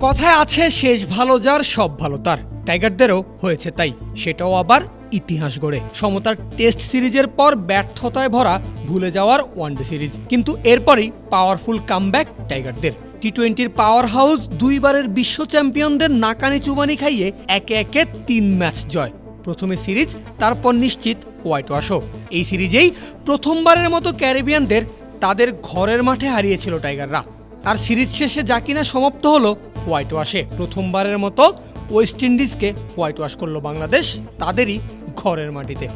কথায় আছে, শেষ ভালো যার, সব ভালো তার। টাইগারদেরও হয়েছে তাই। সেটাও আবার ইতিহাস গড়ে। সমতার টেস্ট সিরিজের পর ব্যর্থতায় ভরা ভুলে যাওয়ার ওয়ানডে সিরিজ। কিন্তু এরপরই পাওয়ারফুল কামব্যাক টাইগারদের। টি টোয়েন্টির পাওয়ার হাউস দুইবারের বিশ্ব চ্যাম্পিয়নদের নাকানি চুবানি খাইয়ে একে একে তিন ম্যাচ জয়। প্রথমে সিরিজ, তারপর নিশ্চিত হোয়াইট ওয়াশও। এই সিরিজেই প্রথমবারের মতো ক্যারিবিয়ানদের তাদের ঘরের মাঠে হারিয়েছিল টাইগাররা। আর সিরিজ শেষে যা কিনা সমাপ্ত হলো, হোয়াইট ওয়াশে। প্রথমবারের মতো ওয়েস্ট ইন্ডিজকে হোয়াইট ওয়াশ করল বাংলাদেশ, তাদেরই ঘরের মাটিতে।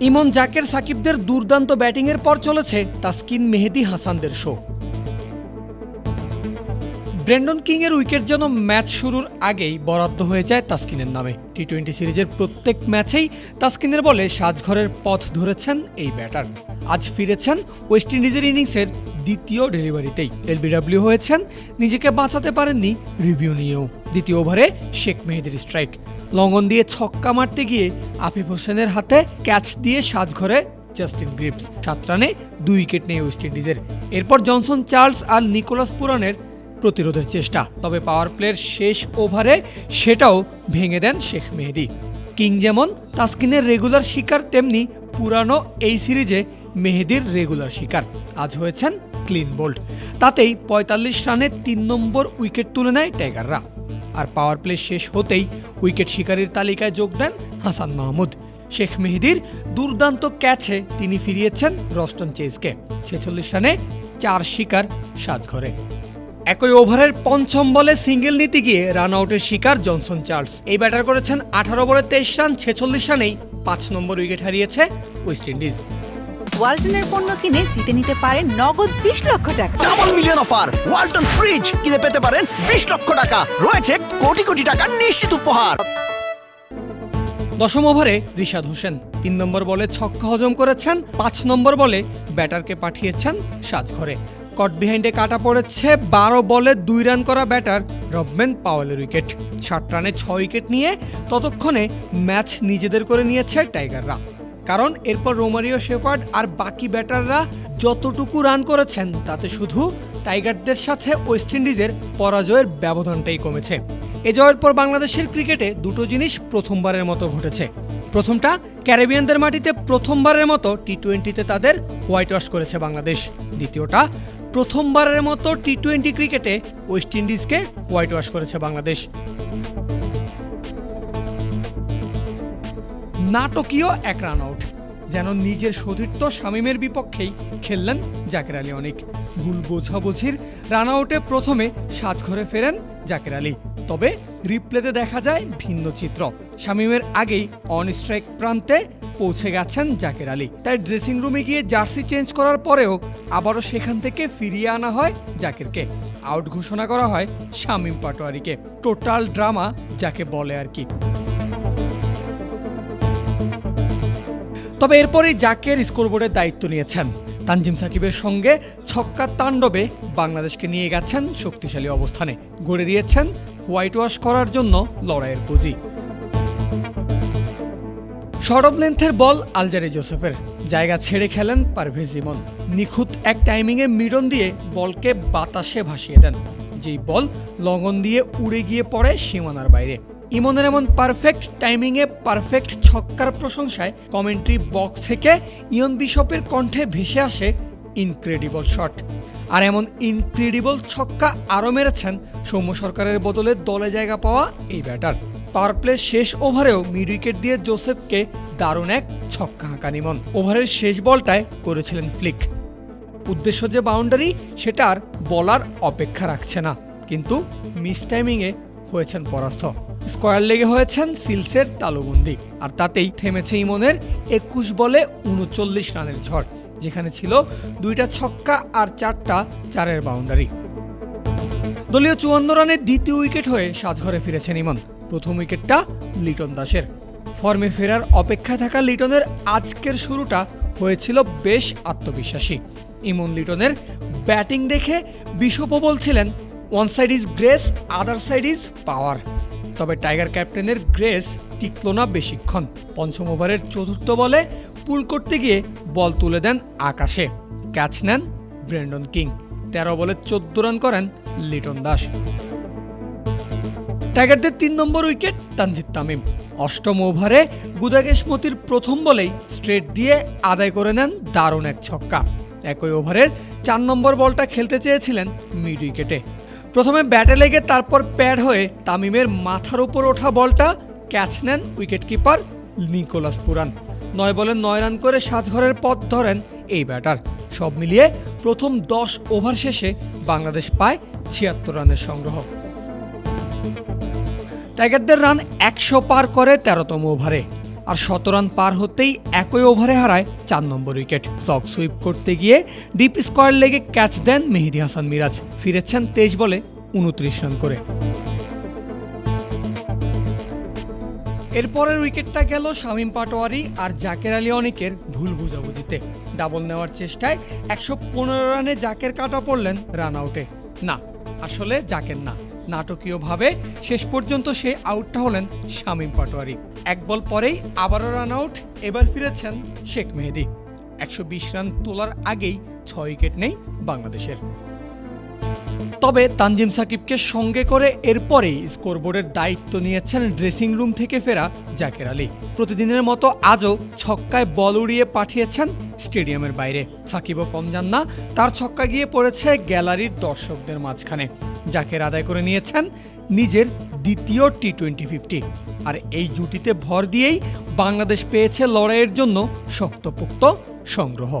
ইমন জাকের সাকিবদের দুর্দান্ত ব্যাটিংয়ের পর চলেছে তাসকিন মেহেদি হাসানদের শো। ব্রেন্ডন কিং এর উইকেট যেন ম্যাচ শুরুর আগেই বরাদ্দ হয়ে যায় তাস্কিনের নামে। টি টোয়েন্টি সিরিজের প্রত্যেক ম্যাচেই তাস্কিনের বলে সাজঘরের পথ ধরেছেন এই ব্যাটার। আজ ফিরেছেন ওয়েস্ট ইন্ডিজের ইনিংসের দ্বিতীয় ডেলিভারিতেই। এলবিডব্লিউ হয়েছেন, নিজেকে বাঁচাতে পারেননি রিভিউ নিয়েও। দ্বিতীয় ওভারে শেখ মেহেদির স্ট্রাইক। লঙ্গন দিয়ে ছক্কা মারতে গিয়ে আফিফ হোসেনের হাতে ক্যাচ দিয়ে সাজঘরে জাস্টিন গ্রিপস। সাত রানে দুই উইকেট নেই ওয়েস্ট ইন্ডিজের। এরপর জনসন চার্লস আর নিকোলাস পুরানের প্রতিরোধের চেষ্টা। তবে পাওয়ার প্লের শেষ ওভারে সেটাও ভেঙে দেন শেখ মেহেদি। কিং যেমন তাসকিনের রেগুলার শিকার, তেমনি পুরানো এই সিরিজে মেহেদির রেগুলার শিকার। আজ হয়েছেন ক্লিন বোল্ড তাতেই পঁয়তাল্লিশ রানে তিন নম্বর উইকেট তুলে নেয় টাইগাররা। আর পাওয়ার প্লে শেষ হতেই উইকেট শিকারীর তালিকায় যোগ দেন হাসান মাহমুদ। শেখ মেহেদির দুর্দান্ত ক্যাচে তিনি ফিরিয়েছেন রস্টন চেজকে। ছেচল্লিশ রানে চার শিকার সাজঘরে একই ওভারের পঞ্চম বলে সিঙ্গেল নিতে গিয়ে রান আউটের শিকার জনসন চার্লস। এই ব্যাটার করেছেন আঠারো বলে তেইশ রান ছেচল্লিশ রানেই পাঁচ নম্বর উইকেট হারিয়েছে ওয়েস্ট ইন্ডিজ। ওয়ালটনের পণ্য কিনে জিতে নিতে পারেন নগদ বিশ লক্ষ টাকা। Double million offer Walton fridge কিনে পেতে পারেন বিশ লক্ষ টাকা। রয়েছে কোটি কোটি টাকার নিশ্চিত উপহার। দশম ওভারে রিশাদ হোসেন। তিন নম্বর বলে ছক্কা হজম করেছেন, পাঁচ নম্বর বলে ব্যাটারকে পাঠিয়েছেন সাজঘরে। কট বিহাইন্ডে কাটা পড়েছে, বারো বলে দুই রান করা ব্যাটার রবমেন পাওয়েলের উইকেট। ষাট রানে ছয় উইকেট নিয়ে ততক্ষণে ম্যাচ নিজেদের করে নিয়েছে টাইগাররা। কারণ এরপর রোমারিও শেপার্ড আর বাকি ব্যাটাররা যতটুকু রান করেছেন, তাতে শুধু টাইগারদের সাথে ওয়েস্ট ইন্ডিজের পরাজয়ের ব্যবধানটাই কমেছে। এ জয়ের পর বাংলাদেশের ক্রিকেটে দুটো জিনিস প্রথমবারের মতো ঘটেছে। প্রথমটা, ক্যারিবিয়ানদের মাটিতে প্রথমবারের মতো টি টোয়েন্টিতে তাদের হোয়াইট ওয়াশ করেছে বাংলাদেশ। দ্বিতীয়টা, প্রথমবারের মতো টি টোয়েন্টি ক্রিকেটে ওয়েস্ট ইন্ডিজকে হোয়াইট ওয়াশ করেছে বাংলাদেশ। নাটকীয় এক রান আউট যেন নিজের সতীর্থ শামীমের বিপক্ষেই খেললেন জাকের আলী অনেক। ভুল বোঝাবুঝির রান আউটে প্রথমে সাজঘরে ফেরেন জাকের আলী। তবে রিপ্লেতে দেখা যায় ভিন্ন চিত্র। শামীমের আগেই অন স্ট্রাইক প্রান্তে পৌঁছে গেছেন জাকের আলী। তাই ড্রেসিং রুমে গিয়ে জার্সি চেঞ্জ করার পরেও আবারও সেখান থেকে ফিরিয়ে আনা হয় জাকিরকে। আউট ঘোষণা করা হয় শামীম পাটোয়ারিকে। টোটাল ড্রামা যাকে বলে আর কি। তবে এরপরেই জাকের স্কোরবোর্ডের দায়িত্ব নিয়েছেন। তানজিম সাকিবের সঙ্গে ছক্কা তাণ্ডবে বাংলাদেশকে নিয়ে গেছেন শক্তিশালী অবস্থানে। গড়ে দিয়েছেন হোয়াইট ওয়াশ করার জন্য লড়াইয়ের পুঁজি। অফ লেন্থের বল আলজারি জোসেফের। জায়গা ছেড়ে খেলেন পারভেজ ইমন। নিখুঁত এক টাইমিংয়ে মিডন দিয়ে বলকে বাতাসে ভাসিয়ে দেন। যেই বল লগন দিয়ে উড়ে গিয়ে পড়ে সীমানার বাইরে। ইমনের এমন পারফেক্ট টাইমিংয়ে পারফেক্ট ছক্কার প্রশংসায় কমেন্ট্রি বক্স থেকে ইয়ন বিশপের কণ্ঠে ভেসে আসে ইনক্রেডিবল শট আর এমন ইনক্রেডিবল ছক্কা আরও মেরেছেন সৌম্য সরকারের বদলে দলে জায়গা পাওয়া এই ব্যাটার পাওয়ার প্লে শেষ ওভারেও মিড উইকেট দিয়ে জোসেফকে দারুণ এক ছক্কা হাঁকা নিমন। ওভারের শেষ বলটায় করেছিলেন ফ্লিক উদ্দেশ্য যে বাউন্ডারি সেটা আর বলার অপেক্ষা রাখছে না। কিন্তু মিস টাইমিংয়ে হয়েছেন পরাস্ত। স্কোয়ার লেগে হয়েছেন সিলসের তালুবন্দি। আর তাতেই থেমেছে ইমনের একুশ বলে উনচল্লিশ রানের ঝড়, যেখানে ছিল দুইটা ছক্কা আর চারটা চারের বাউন্ডারি। দলীয় চুয়ান্ন রানের দ্বিতীয় উইকেট হয়ে সাজঘরে ফিরেছেন ইমন। প্রথম উইকেটটা লিটন দাসের। ফর্মে ফেরার অপেক্ষায় থাকা লিটনের আজকের শুরুটা হয়েছিল বেশ আত্মবিশ্বাসী। ইমন লিটনের ব্যাটিং দেখে বিশপও বলছিলেন, one side is grace, other side is power. তবে টাইগার ক্যাপ্টেনের গ্রেস টিকল না বেশিক্ষণ। পঞ্চম ওভারের চতুর্থ বলে পুল করতে গিয়ে বল তুলে দেন আকাশে। ক্যাচ নেন ব্রেন্ডন কিং। তেরো বলে চোদ্দ রান করেন লিটন দাস। টাইগারদের তিন নম্বর উইকেট তানজিদ তামিম। অষ্টম ওভারে গুদাগেশ মতির প্রথম বলেই স্ট্রেট দিয়ে আদায় করে নেন দারুণ এক ছক্কা। একই ওভারের চার নম্বর বলটা খেলতে চেয়েছিলেন মিড উইকেটে। প্রথমে ব্যাটে লেগে তারপর প্যাড হয়ে তামিমের মাথার উপর ওঠা বলটা ক্যাচ নেন উইকেটকিপার নিকোলাস পুরান। নয় বলে নয় রান করে সাজঘরের পথ ধরেন এই ব্যাটার। সব মিলিয়ে প্রথম দশ ওভার শেষে বাংলাদেশ পায় ছিয়াত্তর রানের সংগ্রহ। টাইগারদের রান একশো পার করে তেরোতম ওভারে। আর শত রান পার হতেই একই ওভারে হারায় চার নম্বর উইকেট। ফ্লগ সুইপ করতে গিয়ে ডিপ স্কোয়ার লেগে ক্যাচ দেন মেহেদি হাসান মিরাজ। ফিরেছেন তেইশ বলে উনত্রিশ রান করে। এরপরের উইকেটটা গেল শামীম পাটোয়ারি আর জাকের আলী অনেকের ভুল বুঝাবুঝিতে। ডাবল নেওয়ার চেষ্টায় একশো পনেরো রানে জাকের কাটা পড়লেন রান আউটে। না, আসলে জাকের না। নাটকীয়ভাবে শেষ পর্যন্ত সেই আউটটা হলেন শামীম পাটোয়ারি। এক বল পরেই আবারও রান আউট এবার ফিরেছেন শেখ মেহেদি। একশো বিশ রান তোলার আগেই ছয় উইকেট নেই বাংলাদেশের। তবে তানজিম সাকিবকে সঙ্গে করে এরপরেই স্কোরবোর্ডের দায়িত্ব নিয়েছেন ড্রেসিং রুম থেকে ফেরা জাকের আলী। প্রতিদিনের মতো আজও ছক্কায় বল উড়িয়ে পাঠিয়েছেন স্টেডিয়ামের বাইরে। সাকিবও কম যান না, তার ছক্কা গিয়ে পড়েছে গ্যালারির দর্শকদের মাঝখানে। জাকের আদায় করে নিয়েছেন নিজের দ্বিতীয় টি টোয়েন্টি ফিফটি। আর এই জুটিতে ভর দিয়েই বাংলাদেশ পেয়েছে লড়াইয়ের জন্য শক্তপোক্ত সংগ্রহ।